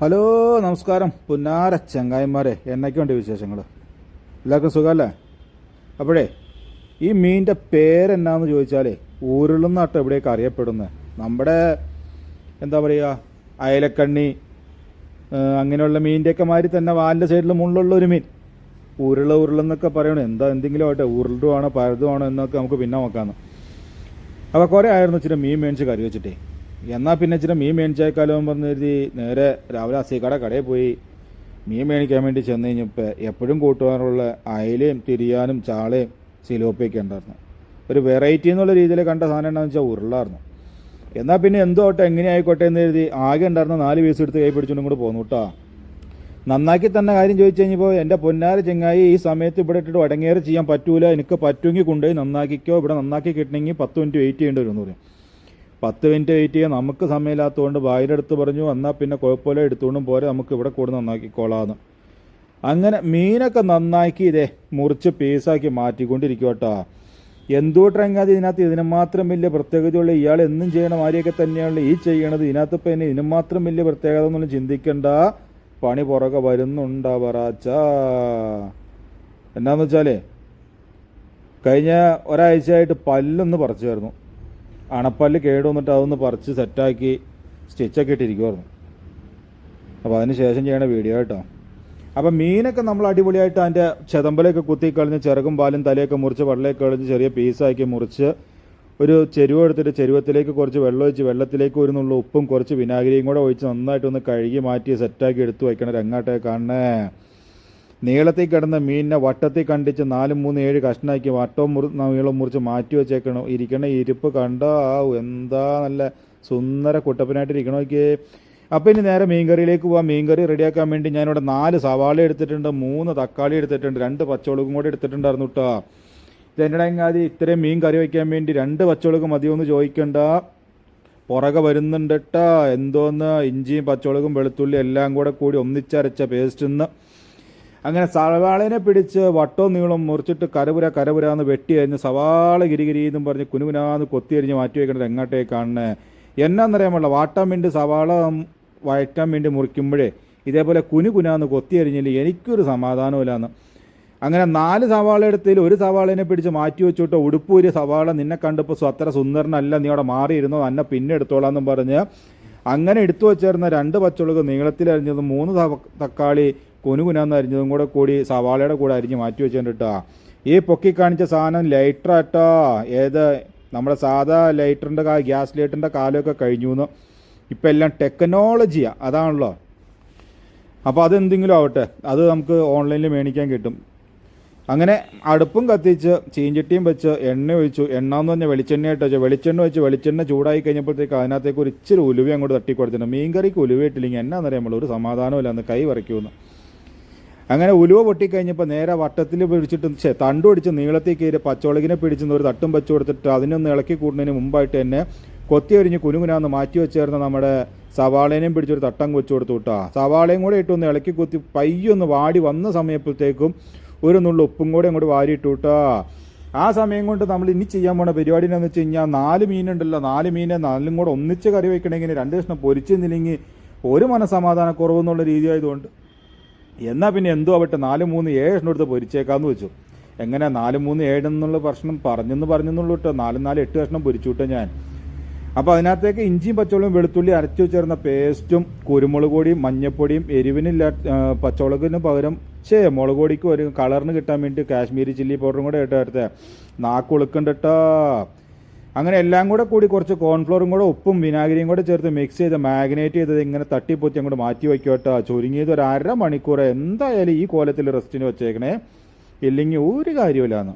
Hello നമസ്കാരം. പുന്നാര ചങ്ങായിമാരെ എന്നൊക്കെയുണ്ട് വിശേഷങ്ങൾ എല്ലാവർക്കും സുഖമല്ലേ? അപ്പോഴേ ഈ മീനിന്റെ പേരെന്നാന്ന് ചോദിച്ചാലേ നാട്ടം എവിടെയൊക്കെ അറിയപ്പെടുന്നത് നമ്മുടെ എന്താ പറയുക അയലക്കണ്ണി അങ്ങനെയുള്ള മീനിന്റെയൊക്കെ മാതിരി തന്നെ വാലിന്റെ സൈഡിൽ മുള്ളുള്ള ഒരു മീൻ. ഉരുള ഉരുളെന്നൊക്കെ പറയണം എന്താ എന്തെങ്കിലും ആവട്ടെ ഉരുളുവാണോ പരതുവാണോ എന്നൊക്കെ നമുക്ക് പിന്നെ നോക്കാമെന്ന് അപ്പോൾ കുറേ ആയിരുന്നു ഇച്ചിരി മീൻ മേടിച്ച് കറി വെച്ചിട്ടേ. എന്നാൽ പിന്നെ ഇച്ചിരി മീൻ മേടിച്ചേക്കാലോ പറഞ്ഞ് കരുതി നേരെ രാവിലെ അസീക്കട കടയിൽ പോയി. മീൻ മേടിക്കാൻ വേണ്ടി ചെന്ന് കഴിഞ്ഞപ്പോൾ എപ്പോഴും കൂട്ടുവാനുള്ള അയലയും തിരിയാനും ചാളയും സിലോപ്പിയൊക്കെ ഉണ്ടായിരുന്നു. ഒരു വെറൈറ്റി എന്നുള്ള രീതിയിൽ കണ്ട സാധനം എന്താണെന്ന് വെച്ചാൽ ഉരുളായിരുന്നു. എന്നാൽ പിന്നെ എന്തോ ആട്ടെ എങ്ങനെ ആയിക്കോട്ടെ എന്ന് കരുതി ആകെ ഉണ്ടായിരുന്ന നാല് പീസ് എടുത്ത് കൈ പിടിച്ചുകൊണ്ടും കൂടെ പോന്നു കേട്ടോ നന്നാക്കി തന്നെ കാര്യം ചോദിച്ചു കഴിഞ്ഞപ്പോൾ എന്റെ പൊന്നാര ചെങ്ങായി ഈ സമയത്ത് ഇവിടെ ഇട്ടിട്ട് അടങ്ങേറെ ചെയ്യാൻ പറ്റൂല എനിക്ക് പറ്റുമെങ്കിൽ കൊണ്ടുപോയി നന്നാക്കിക്കോ ഇവിടെ നന്നാക്കി കിട്ടണമെങ്കിൽ പത്ത് മിനിറ്റ് വെയിറ്റ് ചെയ്യേണ്ടി വരും എന്ന് പറയും പത്ത് മിനിറ്റ് വെയിറ്റ് ചെയ്യാൻ നമുക്ക് സമയമില്ലാത്തതുകൊണ്ട് ഭാര്യയുടെ അടുത്ത് പറഞ്ഞു എന്നാൽ പിന്നെ കുഴപ്പമില്ല എടുത്തുകൊണ്ടും പോരെ നമുക്ക് ഇവിടെ കൂടെ നന്നാക്കിക്കോളാമെന്ന് അങ്ങനെ മീനൊക്കെ നന്നാക്കി ഇതേ മുറിച്ച് പീസാക്കി മാറ്റിക്കൊണ്ടിരിക്കും കേട്ടോ എന്തുകൊണ്ടിറങ്ങാതെ ഇതിനകത്ത് ഇതിന് മാത്രം വലിയ പ്രത്യേകതയുള്ള ഇയാൾ എന്നും ചെയ്യണ മാതിരിയൊക്കെ തന്നെയാണ് ഈ ചെയ്യണത്. ഇതിനകത്ത് ഇപ്പം ഇനി ഇതിന് മാത്രം വലിയ പ്രത്യേകത എന്നൊന്നും ചിന്തിക്കണ്ട. പണി പുറകെ വരുന്നുണ്ടാ പറച്ച എന്നാന്ന് വെച്ചാലേ കഴിഞ്ഞ ഒരാഴ്ചയായിട്ട് പല്ലൊന്ന് പറിച്ചായിരുന്നു അണപ്പല്ല് കേട് വന്നിട്ട് അതൊന്ന് പറിച്ച് സെറ്റാക്കി സ്റ്റിച്ചൊക്കെ ഇട്ടിരിക്കുമായിരുന്നു അപ്പോൾ അതിന് ശേഷം ചെയ്യണ വീഡിയോ കേട്ടോ. അപ്പം മീനൊക്കെ നമ്മൾ അടിപൊളിയായിട്ട് അതിന്റെ ചെതമ്പലൊക്കെ കുത്തിക്കളഞ്ഞ് ചെറുകും പാലും തലയൊക്കെ മുറിച്ച് വെള്ളമൊക്കെ കളഞ്ഞ് ചെറിയ പീസാക്കി മുറിച്ച് ഒരു ചെരുവ് എടുത്തിട്ട് ചെരുവത്തിലേക്ക് കുറച്ച് വെള്ളം ഒഴിച്ച് വെള്ളത്തിലേക്ക് ഒരു ഉപ്പും കുറച്ച് വിനാഗിരിയും കൂടെ ഒഴിച്ച് നന്നായിട്ടൊന്ന് കഴുകി മാറ്റി സെറ്റാക്കി എടുത്ത് വയ്ക്കണ രങ്ങാട്ടെ കാണണേ. നീളത്തിൽ കിടന്ന മീനിനെ വട്ടത്തിൽ കണ്ടിച്ച് നാല് മൂന്ന് ഏഴ് കഷ്ണാക്കി വട്ടവും മുറി നീളം മുറിച്ച് മാറ്റി വെച്ചേക്കണം. ഇരിക്കണ ഇരിപ്പ് കണ്ടോ എന്താ നല്ല സുന്ദര കുട്ടപ്പനായിട്ട് ഇരിക്കണമൊക്കെ അപ്പോൾ ഇനി നേരെ മീൻകറിയിലേക്ക് പോവാം. മീൻകറി റെഡിയാക്കാൻ വേണ്ടി ഞാനിവിടെ നാല് സവാള എടുത്തിട്ടുണ്ട് മൂന്ന് തക്കാളി എടുത്തിട്ടുണ്ട് രണ്ട് പച്ചമുളകും കൂടി എടുത്തിട്ടുണ്ടായിരുന്നു കേട്ടോ ഇതെന്നടാങ്ങാതി ഇത്രയും മീൻ കറി വയ്ക്കാൻ വേണ്ടി രണ്ട് പച്ചമുളക് മതിയൊന്ന് ചോദിക്കണ്ട. പുറകെ വരുന്നുണ്ട് കേട്ടോ എന്തോന്ന്? ഇഞ്ചിയും പച്ചമുളകും വെളുത്തുള്ളി എല്ലാം കൂടെ കൂടി ഒന്നിച്ചരച്ച പേസ്റ്റ് അങ്ങനെ സവാളനെ പിടിച്ച് വട്ടവും നീളം മുറിച്ചിട്ട് കരപുര കരപുരാന്ന് വെട്ടി അരിഞ്ഞ് സവാള ഗിരിഗിരി എന്നും പറഞ്ഞ് കുനുകുനാന്ന് കൊത്തി അരിഞ്ഞ് മാറ്റി വെക്കേണ്ടത് എങ്ങോട്ടേക്കാണ്? എന്നാന്നറിയാമുള്ള വാട്ടാൻ വേണ്ടി സവാള വഴറ്റാൻ വേണ്ടി മുറിക്കുമ്പോഴേ ഇതേപോലെ കുനു കുനാന്ന് കൊത്തി അരിഞ്ഞില്ല എനിക്കൊരു സമാധാനമില്ലാന്ന് അങ്ങനെ നാല് സവാള എടുത്തതിൽ ഒരു സവാളനെ പിടിച്ച് മാറ്റി വെച്ചിട്ട് ഉടുപ്പൂരി സവാള നിന്നെ കണ്ടപ്പോൾ അത്ര സുന്ദരനല്ല നീ അവിടെ മാറിയിരുന്നോ അന്നെ പിന്നെ എടുത്തോളാന്നും പറഞ്ഞ് അങ്ങനെ എടുത്തു വച്ചേർന്ന രണ്ട് പച്ചമുളക് നീളത്തിലരിഞ്ഞത് മൂന്ന് തക്കാളി കുനുകുനാന്ന് അരിഞ്ഞതും കൂടെ കൂടി സവാളയുടെ കൂടെ അരിഞ്ഞ് മാറ്റി വെച്ചിട്ടാ ഈ പൊക്കി കാണിച്ച സാധനം ലൈറ്ററാട്ടോ ഏത് നമ്മുടെ സാധാ ലൈറ്ററിന്റെ കാ ഗ്യാസ് ലൈറ്ററിന്റെ കാലമൊക്കെ കഴിഞ്ഞു എന്ന് ഇപ്പം എല്ലാം ടെക്നോളജിയാണ് അതാണല്ലോ. അപ്പോൾ അതെന്തെങ്കിലും ആവട്ടെ. അത് നമുക്ക് ഓൺലൈനിൽ മേടിക്കാൻ കിട്ടും. അങ്ങനെ അടുപ്പും കത്തിച്ച് ചീഞ്ചട്ടിയും വെച്ച് എണ്ണ ഒഴിച്ചു. എണ്ണ എന്ന് പറഞ്ഞാൽ വെളിച്ചെണ്ണയായിട്ട് വെച്ചു വെളിച്ചെണ്ണ വെച്ച് വെളിച്ചെണ്ണ ചൂടായി കഴിഞ്ഞപ്പോഴത്തേക്ക് അതിനകത്തേക്ക് ഒരു ഇച്ചിരി ഉലുവ അങ്ങോട്ട് തട്ടി കൊടുത്തിട്ടുണ്ട് മീൻകറിക്ക് ഇട്ടില്ലെങ്കിൽ എന്നാന്നറിയാൻ നമ്മൾ ഒരു സമാധാനമില്ല അന്ന് കൈ വരയ്ക്കുമെന്ന്. അങ്ങനെ ഉലുവ പൊട്ടിക്കഴിഞ്ഞപ്പോൾ നേരെ വട്ടത്തിൽ പിടിച്ചിട്ട് തണ്ട് പിടിച്ച് നീളത്തിൽ കയറി പച്ചോളകിനെ പിടിച്ചെന്ന് ഒരു തട്ടും വെച്ച് കൊടുത്തിട്ട് അതിനൊന്ന് ഇളക്കി കൂടുന്നതിന് മുമ്പായിട്ട് തന്നെ കൊത്തി അരിഞ്ഞ് കുനുകുനാന്ന് മാറ്റി വെച്ചേർന്ന നമ്മുടെ സവാളേനെയും പിടിച്ചൊരു തട്ടം കൊച്ചു കൊടുത്തു വിട്ടാ സവാളയും കൂടെ ഇട്ടൊന്ന് ഇളക്കി കുത്തി പയ്യൊന്ന് വാടി വന്ന സമയപ്പോഴത്തേക്കും ഒരു നുള്ള ഉപ്പും കൂടെ അങ്ങോട്ട് വാരിയിട്ടു വിട്ടാ ആ സമയം കൊണ്ട് നമ്മൾ ഇനി ചെയ്യാൻ പോണ പരിപാടി എന്ന് വെച്ച് കഴിഞ്ഞാൽ നാല് മീനുണ്ടല്ലോ. നാല് മീനെ നാലും കൂടെ ഒന്നിച്ച് കറി വെക്കണമെങ്കിൽ രണ്ട് കഷ്ണം പൊരിച്ചെന്നില്ലെങ്കിൽ ഒരു മനസമാധാന കുറവെന്നുള്ള രീതി ആയതുകൊണ്ട് എന്നാൽ പിന്നെ എന്തോ ആവട്ടെ നാല് മൂന്ന് ഏഴിന്റെ അടുത്ത് പൊരിച്ചേക്കാന്ന് വെച്ചു. എങ്ങനെ നാല് മൂന്ന് ഏഴെന്നുള്ള പ്രശ്നം പറഞ്ഞെന്ന് പറഞ്ഞെന്നുള്ളൂ കേട്ടോ. നാല് നാല് എട്ട് കഷ്ണം പൊരിച്ചു വിട്ടോ ഞാൻ. അപ്പോൾ അതിനകത്തേക്ക് ഇഞ്ചിയും പച്ചവളും വെളുത്തുള്ളി അരച്ചു ചേർന്ന പേസ്റ്റും കുരുമുളക് പൊടിയും മഞ്ഞപ്പൊടിയും എരിവിനില്ല പച്ചവളകിന് പകരം ചേ മുളക് പൊടിക്ക് ഒരു കളറിന് കിട്ടാൻ വേണ്ടി കാശ്മീരി ചില്ലി പൗഡറും കൂടെ ഇട്ട് എടുത്തേ നാക്ക് ഉളുക്കണ്ടട്ടോ അങ്ങനെ എല്ലാം കൂടെ കൂടി കുറച്ച് കോൺഫ്ലോറും കൂടെ ഉപ്പും വിനാഗിരിയും കൂടെ ചേർത്ത് മിക്സ് ചെയ്ത് മാഗ്നേറ്റ് ചെയ്തത് ഇങ്ങനെ തട്ടിപ്പൊത്തി അങ്ങോട്ട് മാറ്റി വയ്ക്കോട്ടോ ചുരുങ്ങിയത് ഒരു അര മണിക്കൂർ എന്തായാലും ഈ കോലത്തിൽ റെസ്റ്റിന് വെച്ചേക്കണേ. ഇല്ലെങ്കിൽ ഒരു കാര്യമില്ലാന്ന്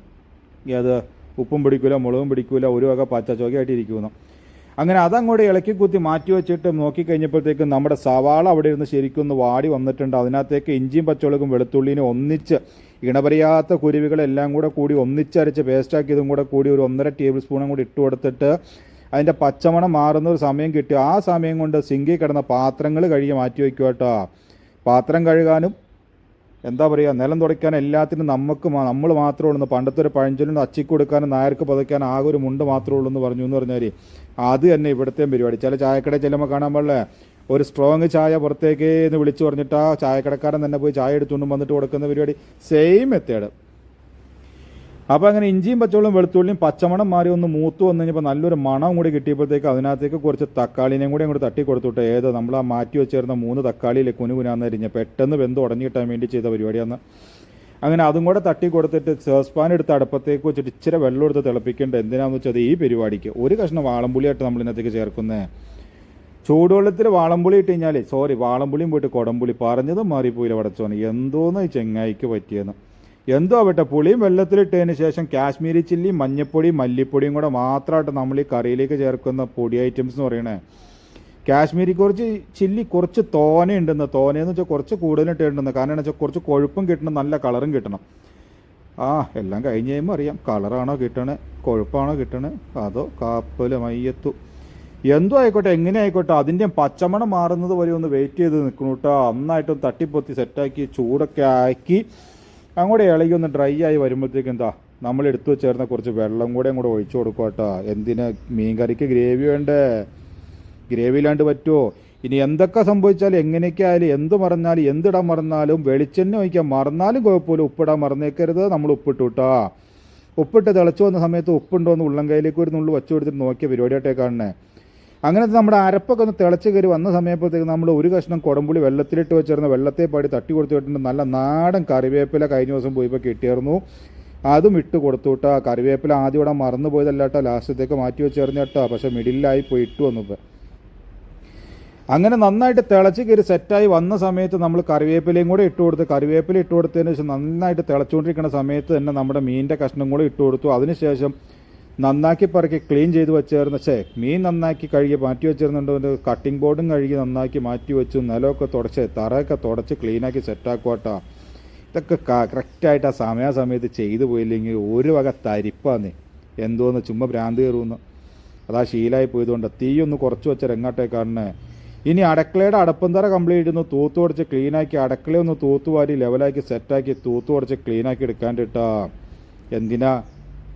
അത് ഉപ്പും പിടിക്കൂല മുളകും പിടിക്കൂല ഒരു വക പച്ച ഇരിക്കുന്നു. അങ്ങനെ അതങ്ങോട്ട് ഇളക്കി കുത്തി മാറ്റി വെച്ചിട്ട് നോക്കിക്കഴിഞ്ഞപ്പോഴത്തേക്കും നമ്മുടെ സവാള അവിടെ ഇരുന്ന് ശരിക്കും ഒന്ന് വാടി വന്നിട്ടുണ്ട്. അതിനകത്തേക്ക് ഇഞ്ചിയും പച്ചമുളകും വെളുത്തുള്ളിനും ഒന്നിച്ച് ഇണപരിയാത്ത കുരുവികളെല്ലാം കൂടെ കൂടി ഒന്നിച്ചരച്ച് പേസ്റ്റാക്കിയതും കൂടെ കൂടി ഒരു ഒന്നര ടേബിൾ സ്പൂണും കൂടി ഇട്ട് കൊടുത്തിട്ട് അതിന്റെ പച്ചമണം മാറുന്ന ഒരു സമയം കിട്ടി. ആ സമയം കൊണ്ട് സിങ്കിൽ കിടന്ന പാത്രങ്ങൾ കഴുകി മാറ്റി വയ്ക്കുക കേട്ടോ പാത്രം കഴുകാനും എന്താ പറയുക നിലം തുടയ്ക്കാൻ എല്ലാത്തിനും നമുക്ക് നമ്മൾ മാത്രമേ ഉള്ളൂ പണ്ടത്തെ ഒരു പഴഞ്ചൊല്ലിന് അച്ചിക്ക് കൊടുക്കാനും നായർക്ക് പതയ്ക്കാൻ ആകെ ഒരു മുണ്ട് മാത്രമേ ഉള്ളൂ എന്ന് പറഞ്ഞു എന്ന് പറഞ്ഞാൽ അത് തന്നെ ഇവിടുത്തെയും പരിപാടി. ചില ചായക്കടയിൽ ചെല്ലുമ്പോൾ കാണാൻ പാടില്ല? ഒരു സ്ട്രോങ് ചായ പുറത്തേക്ക് എന്ന് വിളിച്ചു പറഞ്ഞിട്ട് ആ ചായക്കടക്കാരൻ തന്നെ പോയി ചായ എടുത്തുകൊണ്ട് വന്നിട്ട് കൊടുക്കുന്ന പരിപാടി. സെയിം മെത്തേഡ് അപ്പോൾ അങ്ങനെ ഇഞ്ചിയും പച്ചവെള്ളം വെളുത്തുള്ളിയും പച്ചമണം മാറി ഒന്ന് മൂത്ത് വന്നു കഴിഞ്ഞപ്പോൾ നല്ലൊരു മണം കൂടി കിട്ടിയപ്പോഴത്തേക്ക് അതിനകത്തേക്ക് കുറച്ച് തക്കാളിനെയും കൂടി അങ്ങോട്ട് തട്ടി കൊടുത്തിട്ട് ഏത്? നമ്മൾ ആ മാറ്റി വെച്ചിരുന്ന മൂന്ന് തക്കാളിയിലെ കുനുകുനാന്ന് അരിഞ്ഞ് പെട്ടെന്ന് വെന്ത് ഉടഞ്ഞു കിട്ടാൻ വേണ്ടി ചെയ്ത പരിപാടിയാണ് അങ്ങനെ അതും കൂടെ തട്ടി കൊടുത്തിട്ട് സേസ്പാൻ എടുത്ത് അടുപ്പത്തേക്ക് വെച്ചിട്ട് ഇച്ചിരി വെള്ളം എടുത്ത് തിളപ്പിക്കേണ്ട എന്തിനാന്ന് വെച്ചാൽ ഈ പരിപാടിക്ക് ഒരു കഷ്ണം വാളംപുളിയായിട്ട് നമ്മൾ ഇതിനകത്തേക്ക് ചേർക്കുന്നത് ചൂടുവെള്ളത്തിൽ വാളംപുളി ഇട്ട് കഴിഞ്ഞാൽ സോറി വാളംപുളിയും പോയിട്ട് കൊടംപുളി പറഞ്ഞതും മാറിപ്പോയില്ല വടച്ചോന്. എന്തോന്ന് ചെങ്ങായിക്ക് പറ്റിയെന്ന്. എന്തോ ആവട്ടെ പുളിയും വെള്ളത്തിലിട്ടതിന് ശേഷം കാശ്മീരി ചില്ലി മഞ്ഞപ്പൊടി മല്ലിപ്പൊടിയും കൂടെ മാത്രമായിട്ട് നമ്മൾ ഈ കറിയിലേക്ക് ചേർക്കുന്ന പൊടി ഐറ്റംസ് എന്ന് പറയണേ. കാശ്മീരി കുറച്ച് ചില്ലി കുറച്ച് തോനെ ഉണ്ടെന്ന് തോനയെന്ന് വെച്ചാൽ കുറച്ച് കൂടുതലിട്ട് ഉണ്ടെന്ന് കാരണം എന്ന് വെച്ചാൽ കുറച്ച് കൊഴുപ്പും കിട്ടണം നല്ല കളറും കിട്ടണം. ആ എല്ലാം കഴിഞ്ഞ് കഴിയുമ്പോൾ അറിയാം കളറാണോ കിട്ടണേ കൊഴുപ്പാണോ കിട്ടണേ അതോ കാപ്പൽ മയ്യത്തു. എന്തോ ആയിക്കോട്ടെ എങ്ങനെ ആയിക്കോട്ടെ അതിന്റെ പച്ചമണം മാറുന്നത് വരെ ഒന്ന് വെയിറ്റ് ചെയ്ത് നിൽക്കണം കേട്ടോ നന്നായിട്ടൊന്ന് തട്ടിപ്പൊത്തി സെറ്റാക്കി ചൂടൊക്കെ ആക്കി. അങ്ങോട്ട് ഇളകി ഒന്ന് ഡ്രൈ ആയി വരുമ്പോഴത്തേക്ക് എന്താ? നമ്മൾ എടുത്തു വെച്ചേർന്ന കുറച്ച് വെള്ളം കൂടെ അങ്ങോട്ട് ഒഴിച്ചു കൊടുക്കുക കേട്ടോ. എന്തിന്? മീൻ കറിക്ക് ഗ്രേവി വേണ്ടേ? ഗ്രേവി ഇല്ലാണ്ട് പറ്റുമോ ഇനി എന്തൊക്കെ സംഭവിച്ചാലും എങ്ങനെയൊക്കെ ആയാലും എന്ത് മറന്നാലും എന്തിടാൻ മറന്നാലും വെളിച്ചെണ്ണ ഒഴിക്കാൻ മറന്നാലും കുഴപ്പമില്ല. ഉപ്പിടാൻ മറന്നേക്കരുത്. നമ്മൾ ഉപ്പിട്ടു കേട്ടോ. ഉപ്പിട്ട് തിളച്ചു വന്ന സമയത്ത് ഉപ്പുണ്ടോ എന്ന് ഉള്ളം കയ്യിലേക്ക് ഒരു നുള്ളു വച്ചു കൊടുത്തിട്ട് നോക്കിയ പരിപാടിയായിട്ടേ കാണണേ അങ്ങനത്തെ നമ്മുടെ അരപ്പൊക്കെ ഒന്ന് തിളച്ച് കയറി വന്ന സമയപ്പോഴത്തേക്ക് നമ്മൾ ഒരു കഷ്ണം കൊടമ്പുളി വെള്ളത്തിലിട്ട് വെച്ചിരുന്ന വെള്ളത്തെ പാടി തട്ടി കൊടുത്തു വിട്ടിട്ട് നല്ല നാടൻ കറിവേപ്പില കഴിഞ്ഞ ദിവസം പോയപ്പോൾ കിട്ടിയായിരുന്നു. അതും ഇട്ട് കൊടുത്തു കേട്ടോ. കറിവേപ്പില ആദ്യം ഇവിടെ മറന്നു പോയതല്ല കേട്ടോ. ലാസ്റ്റത്തേക്ക് മാറ്റി വെച്ചേർന്ന് കേട്ടോ. പക്ഷേ മിഡിലായി പോയി ഇട്ട് വന്നപ്പോൾ. അങ്ങനെ നന്നായിട്ട് തിളച്ച് കയറി സെറ്റായി വന്ന സമയത്ത് നമ്മൾ കറിവേപ്പിലയും കൂടെ ഇട്ട് കൊടുത്ത് കറിവേപ്പില ഇട്ട് കൊടുത്തതിന് ശേഷം നന്നായിട്ട് തിളച്ചുകൊണ്ടിരിക്കുന്ന സമയത്ത് തന്നെ നമ്മുടെ മീനിന്റെ കഷ്ണം കൂടെ ഇട്ട് കൊടുത്തു. അതിനുശേഷം നന്നാക്കി പറക്കി ക്ലീൻ ചെയ്ത് വെച്ചേർന്ന ചേ മീൻ നന്നാക്കി കഴുകി മാറ്റി വെച്ചിരുന്നുണ്ട്? കട്ടിംഗ് ബോർഡും കഴുകി നന്നാക്കി മാറ്റി വെച്ചു. നിലമൊക്കെ തുടച്ച് തറയൊക്കെ തുടച്ച് ക്ലീനാക്കി സെറ്റാക്കുവാട്ടോ ഇതൊക്കെ കറക്റ്റായിട്ട് ആ സമയാസമയത്ത് ചെയ്തു പോയില്ലെങ്കിൽ ഒരു വക തരിപ്പാന്ന് എന്തോന്ന് ചുമ്മാ ഭ്രാന്ത് കയറുമെന്ന് അതാ ശീലായി പോയതുകൊണ്ട് തീയൊന്ന് കുറച്ച് വെച്ച രങ്ങാട്ടേക്കാരനെ ഇനി അടക്കളയുടെ അടപ്പന്തറ കംപ്ലീറ്റ് ചെയ്യുന്നു തൂത്ത് തുടച്ച് ക്ലീനാക്കി അടക്കളയൊന്ന് തൂത്തുവാരി ലെവലാക്കി സെറ്റാക്കി തൂത്ത് തുടച്ച് ക്ലീനാക്കി എടുക്കാണ്ടിട്ടാ. എന്തിനാ?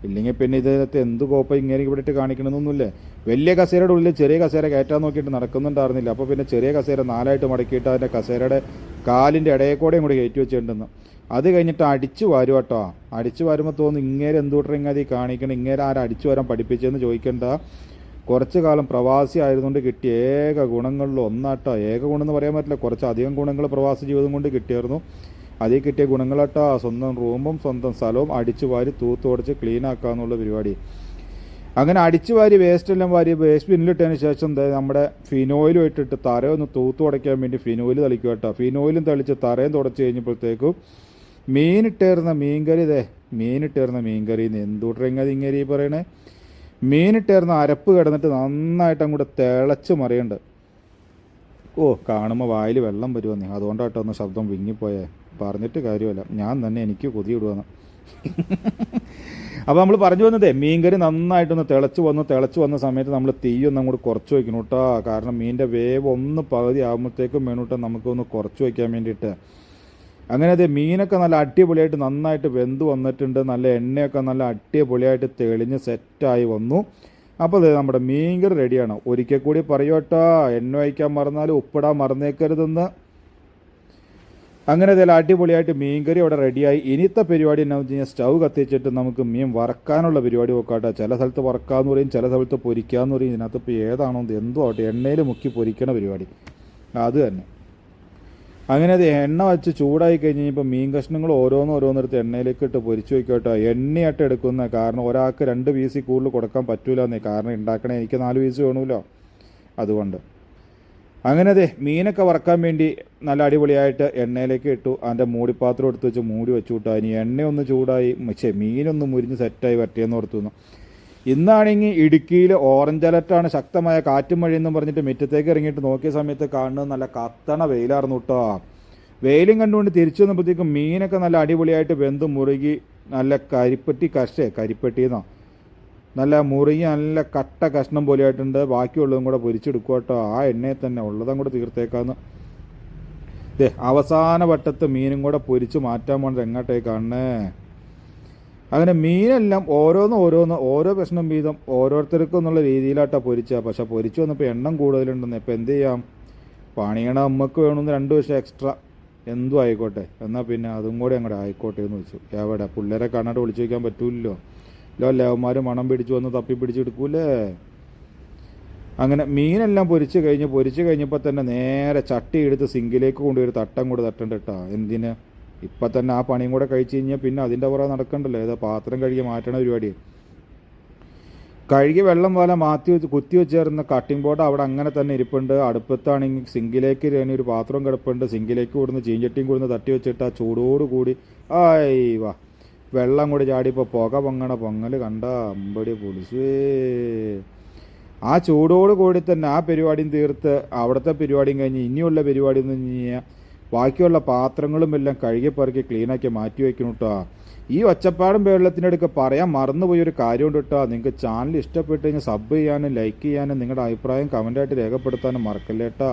ഇല്ലെങ്കിൽ പിന്നെ ഇതിനകത്ത് എന്ത് കോപ്പ ഇങ്ങനെ ഇവിടെ ഇട്ട് കാണിക്കണമെന്നൊന്നുമില്ലേ. വലിയ കസേരയുടെ ഉള്ളിൽ ചെറിയ കസേര കയറ്റാൻ നോക്കിയിട്ട് നടക്കുന്നുണ്ടായിരുന്നില്ല. അപ്പോൾ പിന്നെ ചെറിയ കസേര നാലായിട്ട് മടക്കിയിട്ട് അതിന്റെ കസേരയുടെ കാലിന്റെ ഇടയിൽ കൂടെയും കൂടി കയറ്റി വെച്ചിട്ടുണ്ടെന്ന്. അത് കഴിഞ്ഞിട്ട് അടിച്ചു വാരും കേട്ടോ അടിച്ചു വരുമ്പോൾ തോന്നുന്നു ഇങ്ങേരെ എന്തുകൊണ്ടിങ്ങനെ അത് കാണിക്കണം ഇങ്ങേരെ ആരും അടിച്ചു വരാൻ പഠിപ്പിച്ചതെന്ന് ചോദിക്കേണ്ട. കുറച്ച് കാലം പ്രവാസി ആയതുകൊണ്ട് കിട്ടിയ ഏക ഗുണങ്ങളിൽ ഒന്നാട്ടോ ഏക ഗുണം എന്ന് പറയാൻ പറ്റില്ല. കുറച്ചധികം ഗുണങ്ങൾ പ്രവാസി ജീവിതം കൊണ്ട് കിട്ടിയായിരുന്നു. അതിൽ കിട്ടിയ ഗുണങ്ങളട്ടാ. സ്വന്തം റൂമും സ്വന്തം സ്ഥലവും അടിച്ചു വാരി തൂത്തുടച്ച് ക്ലീൻ ആക്കുക എന്നുള്ള പരിപാടി. അങ്ങനെ അടിച്ചു വാരി വേസ്റ്റ് എല്ലാം വാരി വേസ്റ്റ് ബിന്നിലിട്ടതിന് ശേഷം നമ്മുടെ ഫിനോയിലും ഇട്ടിട്ട് തറയൊന്ന് തൂത്ത് ഉടയ്ക്കാൻ വേണ്ടി ഫിനോയിൽ തളിക്കുക കേട്ടോ. ഫിനോയിലും തളിച്ച് തറയും തുടച്ച് കഴിഞ്ഞപ്പോഴത്തേക്കും മീനിട്ടേർന്ന മീൻകറി ദേ മീനിട്ടേർന്ന മീൻകറി. എന്തുട്രെങ്ങത് ഇങ്ങനെ ഈ പറയണേ? മീനിട്ടേർന്ന അരപ്പ് കിടന്നിട്ട് നന്നായിട്ട് അങ്ങോട്ട് തിളച്ച് മറിയണ്ട് ഓ കാണുമ്പോൾ വായിൽ വെള്ളം വരുമെന്നേ അതുകൊണ്ടാട്ടോ ഒന്ന് ശബ്ദം വിങ്ങിപ്പോയേ. പറഞ്ഞിട്ട് കാര്യമല്ല. ഞാൻ തന്നെ എനിക്ക് കൊതിയിടുവെന്ന് അപ്പോൾ നമ്മൾ പറഞ്ഞു വന്നതേ മീൻകറി നന്നായിട്ടൊന്ന് തിളച്ച് വന്ന് തിളച്ച് വന്ന സമയത്ത് നമ്മൾ തീയൊന്നും അങ്ങോട്ട് കുറച്ച് വയ്ക്കണം കേട്ടോ കാരണം മീനിന്റെ വേവ് ഒന്ന് പകുതി ആകുമ്പോഴത്തേക്കും വേണൂട്ടോ നമുക്കൊന്ന് കുറച്ച് വയ്ക്കാൻ വേണ്ടിയിട്ട്. അങ്ങനെ അതെ മീനൊക്കെ നല്ല അടിപൊളിയായിട്ട് നന്നായിട്ട് വെന്ത് വന്നിട്ടുണ്ട്. നല്ല എണ്ണയൊക്കെ നല്ല അടിപൊളിയായിട്ട് തെളിഞ്ഞ് സെറ്റായി വന്നു. അപ്പോൾ ഇത് നമ്മുടെ മീൻകറി റെഡിയാണ്. ഒരിക്കൽ കൂടി പറയോട്ടോ. എണ്ണ വയ്ക്കാൻ മറന്നാലും ഉപ്പിടാൻ മറന്നേക്കരുതെന്ന്. അങ്ങനെ ഇതിൽ അടിപൊളിയായിട്ട് മീൻകറി അവിടെ റെഡിയായി. ഇനിത്തെ പരിപാടി എന്നാന്ന് വെച്ച് കഴിഞ്ഞാൽ സ്റ്റൗ കത്തിച്ചിട്ട് നമുക്ക് മീൻ വറക്കാനുള്ള പരിപാടി നോക്കാട്ടെ ചില സ്ഥലത്ത് വറക്കാന്ന് പറയും ചില സ്ഥലത്ത് പൊരിക്കാന്ന് പറയും. ഇതിനകത്ത് ഇപ്പോൾ ഏതാണോ എന്തോ ആവട്ടെ എണ്ണയിൽ മുക്കി പൊരിക്കണ പരിപാടി. അത് തന്നെ. അങ്ങനെ അത് എണ്ണ വെച്ച് ചൂടായി കഴിഞ്ഞ് കഴിഞ്ഞപ്പോൾ മീൻ കഷ്ണങ്ങൾ ഓരോന്ന് ഓരോന്നെടുത്ത് എണ്ണയിലേക്ക് ഇട്ട് പൊരിച്ചു വയ്ക്കോട്ടോ എണ്ണയായിട്ട് എടുക്കുന്ന കാരണം ഒരാൾക്ക് രണ്ട് പീസ് കൂടുതൽ കൊടുക്കാൻ പറ്റൂല എന്നേ കാരണം ഉണ്ടാക്കണേ എനിക്ക് നാല് പീസ് വേണമല്ലോ അതുകൊണ്ട്. അങ്ങനെ അതെ മീനൊക്കെ വറക്കാൻ വേണ്ടി നല്ല അടിപൊളിയായിട്ട് എണ്ണയിലേക്ക് ഇട്ടു. അതിന്റെ മൂടിപ്പാത്രം എടുത്ത് വെച്ച് മൂടി വെച്ചു വിട്ടു അതിന് എണ്ണയൊന്ന് ചൂടായി. ഛെ മീനൊന്ന് മുരിഞ്ഞ് സെറ്റായി വരട്ടിയെന്ന് ഓർത്തുന്നു ഇന്നാണെങ്കിൽ ഇടുക്കിയിൽ ഓറഞ്ച് അലർട്ടാണ് ശക്തമായ കാറ്റും മഴയെന്നും പറഞ്ഞിട്ട് മുറ്റത്തേക്ക് ഇറങ്ങിയിട്ട് നോക്കിയ സമയത്ത് കാണുന്നത് നല്ല കത്തണ വെയിലായിരുന്നു കേട്ടോ വെയിലും കണ്ടുകൊണ്ട് തിരിച്ചു വന്നപ്പോഴത്തേക്കും മീനൊക്കെ നല്ല അടിപൊളിയായിട്ട് വെന്ത് മുറുകി നല്ല കരിപ്പെട്ടി കഷ്ടേ കരിപ്പെട്ടിന്നോ നല്ല മുറുകി നല്ല കട്ട കഷ്ണം പോലെയായിട്ടുണ്ട്. ബാക്കിയുള്ളതും കൂടെ പൊരിച്ചെടുക്കുക കേട്ടോ ആ എണ്ണയിൽ തന്നെ ഉള്ളതും കൂടെ തീർത്തേക്കാന്ന്. ദേ അവസാന വട്ടത്ത് മീനും കൂടെ പൊരിച്ച് മാറ്റാൻ പോണത് എങ്ങോട്ടേക്കാണേ? അങ്ങനെ മീനെല്ലാം ഓരോന്ന് ഓരോന്ന് ഓരോ പ്രശ്നം വീതം ഓരോരുത്തർക്കും എന്നുള്ള രീതിയിലാട്ടാ പൊരിച്ച പക്ഷെ പൊരിച്ചു വന്നപ്പോൾ എണ്ണം കൂടുതലുണ്ടെന്ന്. ഇപ്പം എന്ത് ചെയ്യാം? പണിയണ അമ്മയ്ക്ക് വേണമെന്ന് രണ്ട് വർഷം എക്സ്ട്രാ എന്തും ആയിക്കോട്ടെ. എന്നാൽ പിന്നെ അതും കൂടി അങ്ങോട്ട് ആയിക്കോട്ടെ എന്ന് വെച്ചു. എവിടെ? പിള്ളേരെ കണ്ണാട്ട് വിളിച്ചു വയ്ക്കാൻ പറ്റൂല്ലോ ലോ ലേവന്മാർ മണം പിടിച്ചു വന്ന് തപ്പി പിടിച്ചെടുക്കൂലേ അങ്ങനെ മീനെല്ലാം പൊരിച്ച് കഴിഞ്ഞ് പൊരിച്ച് കഴിഞ്ഞപ്പോൾ തന്നെ നേരെ ചട്ടി എടുത്ത് സിങ്കിലേക്ക് കൊണ്ടുപോയി ഒരു തട്ടം കൂടെ തട്ടണ്ട എന്തിന്? ഇപ്പം തന്നെ ആ പണിയും കൂടെ കഴിച്ച് കഴിഞ്ഞാൽ പിന്നെ അതിന്റെ പുറകെ നടക്കണ്ടല്ലോ. ഏതാ പാത്രം കഴുകി മാറ്റണ പരിപാടി. കഴുകി വെള്ളം പോലെ മാറ്റി വെച്ച് കുത്തി വെച്ചേർന്ന കട്ടിംഗ് ബോർഡ് അവിടെ അങ്ങനെ തന്നെ ഇരിപ്പുണ്ട്. അടുപ്പത്താണെങ്കിൽ സിങ്കിലേക്ക് ഇനി ഒരു പാത്രം കിടപ്പുണ്ട്. സിങ്കിലേക്ക് കൊടുന്ന് ചീഞ്ചട്ടിയും കൊടുന്ന് തട്ടി വെച്ചിട്ട് ആ ചൂടോട് കൂടി ആയി വാ. വെള്ളം കൂടി ചാടിയപ്പോൾ പുക പൊങ്ങണ പൊങ്ങൽ കണ്ട അമ്പടി പൊളിച്ചേ. ആ ചൂടോട് കൂടി തന്നെ ആ പരിപാടിയും തീർത്ത് അവിടുത്തെ പരിപാടിയും കഴിഞ്ഞ് ഇനിയുള്ള പരിപാടി എന്ന് പറഞ്ഞു കഴിഞ്ഞാൽ ബാക്കിയുള്ള പാത്രങ്ങളും എല്ലാം കഴുകി പെറുക്കി ക്ലീനാക്കി മാറ്റി വയ്ക്കണം കേട്ടോ ഈ ഒച്ചപ്പാടും വെള്ളത്തിനടുക്ക് പറയാൻ മറന്നുപോയി ഒരു കാര്യമുണ്ട് കേട്ടോ നിങ്ങൾക്ക് ചാനൽ ഇഷ്ടപ്പെട്ട് കഴിഞ്ഞാൽ സബ് ചെയ്യാനും ലൈക്ക് ചെയ്യാനും നിങ്ങളുടെ അഭിപ്രായം കമന്റായിട്ട് രേഖപ്പെടുത്താനും മറക്കല്ലേ കേട്ടോ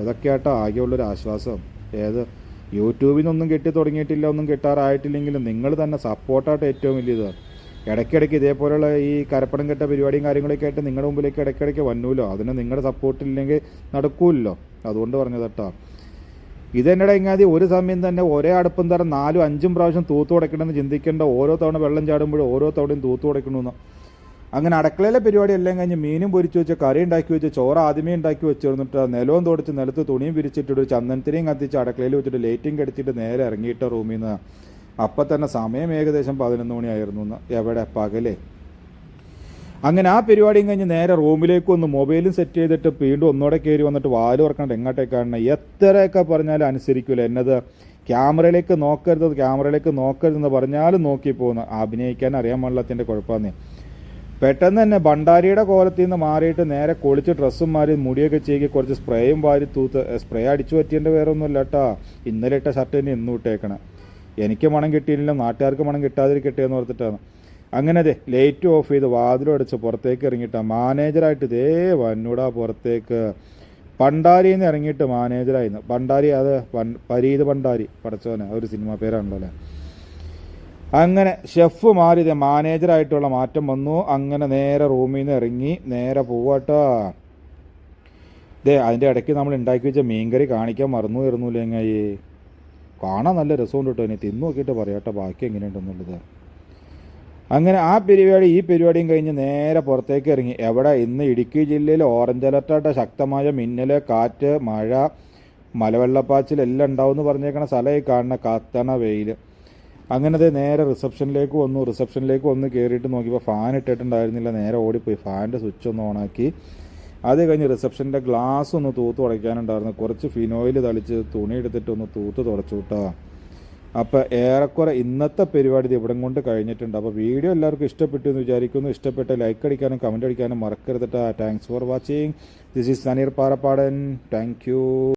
ഇതൊക്കെയാട്ടോ ആകെയുള്ളൊരു ആശ്വാസം. ഏത്? യൂട്യൂബിൽ നിന്നൊന്നും കിട്ടി തുടങ്ങിയിട്ടില്ല ഒന്നും കിട്ടാറായിട്ടില്ലെങ്കിലും നിങ്ങൾ തന്നെ സപ്പോർട്ടായിട്ട് ഏറ്റവും വലിയത്. ഇടയ്ക്കിടയ്ക്ക് ഇതേപോലെയുള്ള ഈ കരപ്പടം കെട്ട പരിപാടിയും കാര്യങ്ങളൊക്കെ ആയിട്ട് നിങ്ങളുടെ മുമ്പിലേക്ക് ഇടയ്ക്കിടയ്ക്ക് വന്നൂല്ലോ അതിന് നിങ്ങളുടെ സപ്പോർട്ടില്ലെങ്കിൽ നടക്കൂല്ലോ? അതുകൊണ്ട് പറഞ്ഞത് കേട്ടോ ഇതെന്നടെ ഇങ്ങാതി ഒരു സമയം തന്നെ ഒരേ അടുപ്പം തരം നാലും അഞ്ചും പ്രാവശ്യം തൂത്തു തുടയ്ക്കണമെന്ന് ചിന്തിക്കേണ്ട ഓരോ തവണ വെള്ളം ചാടുമ്പോഴും ഓരോ തവണയും തൂത്തു തുടയ്ക്കണമെന്ന്. അങ്ങനെ അടുക്കളയിലെ പരിപാടി എല്ലാം കഴിഞ്ഞ് മീനും പൊരിച്ചു വെച്ച് കറി ഉണ്ടാക്കി വെച്ച് ചോറ് ആദ്യമേ ഉണ്ടാക്കി വെച്ചിരുന്നിട്ട് നിലവും തുടച്ച് നിലത്ത് തുണിയും വിരിച്ചിട്ട് ഒരു ചന്ദനത്തിനെയും കത്തിച്ച് അടുക്കളയിൽ വെച്ചിട്ട് ലൈറ്റും കെടുത്തിട്ട് നേരെ ഇറങ്ങിയിട്ട റൂമിൽ നിന്ന്. അപ്പം തന്നെ സമയം ഏകദേശം പതിനൊന്ന് മണിയായിരുന്നു എന്ന് എവിടെ? പകലേ. അങ്ങനെ ആ പരിപാടിയും കഴിഞ്ഞ് നേരെ റൂമിലേക്ക് ഒന്ന് മൊബൈലും സെറ്റ് ചെയ്തിട്ട് വീണ്ടും ഒന്നോടെ കയറി വന്നിട്ട് വാൽ തുറക്കണ്ട എങ്ങോട്ടേക്കാണ് എത്രയൊക്കെ പറഞ്ഞാലും അനുസരിക്കില്ല എന്നത്? ക്യാമറയിലേക്ക് നോക്കരുത് ക്യാമറയിലേക്ക് നോക്കരുതെന്ന് പറഞ്ഞാലും നോക്കി പോകുന്നു. അഭിനയിക്കാൻ അറിയാൻ പാടില്ലാത്തതിന്റെ കുഴപ്പമെന്നേ. പെട്ടെന്ന് തന്നെ ഭണ്ടാരിയുടെ കോലത്തിൽ നിന്ന് മാറിയിട്ട് നേരെ കൊളിച്ച് ഡ്രസ്സും മാറി മുടിയൊക്കെ ചെയ്യുക കുറച്ച് സ്പ്രേയും വാരി തൂത്ത് സ്പ്രേ അടിച്ചു പറ്റിയതിന്റെ വേറെ ഒന്നുമില്ല കേട്ടാ. ഇന്നലെ ഇട്ട ഷർട്ട് തന്നെ ഇന്നും ഇട്ടേക്കണം. എനിക്ക് മണം കിട്ടിയില്ല നാട്ടുകാർക്ക് മണം കിട്ടാതിരിക്കട്ടെ എന്ന് ഓർത്തിട്ടാണ്. അങ്ങനെ അതെ ലൈറ്റ് ഓഫ് ചെയ്ത് വാതിലടച്ച് പുറത്തേക്ക് ഇറങ്ങിയിട്ടാ മാനേജറായിട്ട് ഇതേ വന്നൂടാ പുറത്തേക്ക്. പണ്ടാരിയിൽ നിന്ന് ഇറങ്ങിയിട്ട് മാനേജറായിരുന്നു പണ്ടാരി അത് പരീത് പണ്ടാരി പടച്ചോനെ ആ ഒരു സിനിമ പേരാണല്ലോ അല്ലേ? അങ്ങനെ ഷെഫ് മാറി ദേ മാനേജറായിട്ടുള്ള മാറ്റം വന്നു. അങ്ങനെ നേരെ റൂമിൽ നിന്ന് ഇറങ്ങി നേരെ പോവാട്ടോ. ദേ അതിന്റെ ഇടയ്ക്ക് നമ്മൾ ഉണ്ടാക്കി വെച്ച മീൻകറി കാണിക്കാൻ മറന്നു വരുന്നു എങ്ങായി കാണാൻ നല്ല രസമുണ്ട് കേട്ടോ. ഇനി തിന്നു നോക്കിയിട്ട് പറയാട്ടോ ബാക്കി എങ്ങനെയുണ്ടെന്നുള്ളത്. അങ്ങനെ ആ പരിപാടി ഈ പരിപാടിയും കഴിഞ്ഞ് നേരെ പുറത്തേക്ക് ഇറങ്ങി. എവിടെ? ഇന്ന് ഇടുക്കി ജില്ലയിൽ ഓറഞ്ച് അലർട്ടായിട്ട് ശക്തമായ മിന്നൽ കാറ്റ് മഴ മലവെള്ളപ്പാച്ചിൽ എല്ലാം ഉണ്ടാവും എന്ന് പറഞ്ഞേക്കണ സ്ഥലമായി കാണുന്ന കത്തണ വെയിൽ. അങ്ങനത്തെ നേരെ റിസപ്ഷനിലേക്ക് വന്നു. റിസപ്ഷനിലേക്ക് വന്ന് കയറിയിട്ട് നോക്കിയപ്പോൾ ഫാൻ ഇട്ടിട്ടുണ്ടായിരുന്നില്ല. നേരെ ഓടിപ്പോയി. ഫാനിന്റെ സ്വിച്ച് ഒന്ന് ഓണാക്കി അത് കഴിഞ്ഞ് റിസപ്ഷന്റെ ഗ്ലാസ് ഒന്ന് തൂത്ത് തുടയ്ക്കാനുണ്ടായിരുന്നു. കുറച്ച് ഫിനോയിൽ തളിച്ച് തുണി എടുത്തിട്ട് ഒന്ന് തൂത്ത് തുടച്ചു കേട്ടോ അപ്പോൾ ഏറെക്കുറെ ഇന്നത്തെ പരിപാടി ഇത് ഇവിടം കൊണ്ട് കഴിഞ്ഞിട്ടുണ്ട്. അപ്പോൾ വീഡിയോ എല്ലാവർക്കും ഇഷ്ടപ്പെട്ടു എന്ന് വിചാരിക്കുന്നു. ഇഷ്ടപ്പെട്ട ലൈക്ക് അടിക്കാനും കമന്റ് അടിക്കാനും മറക്കരുത് thanks for watching this is Saneer Parappadan thank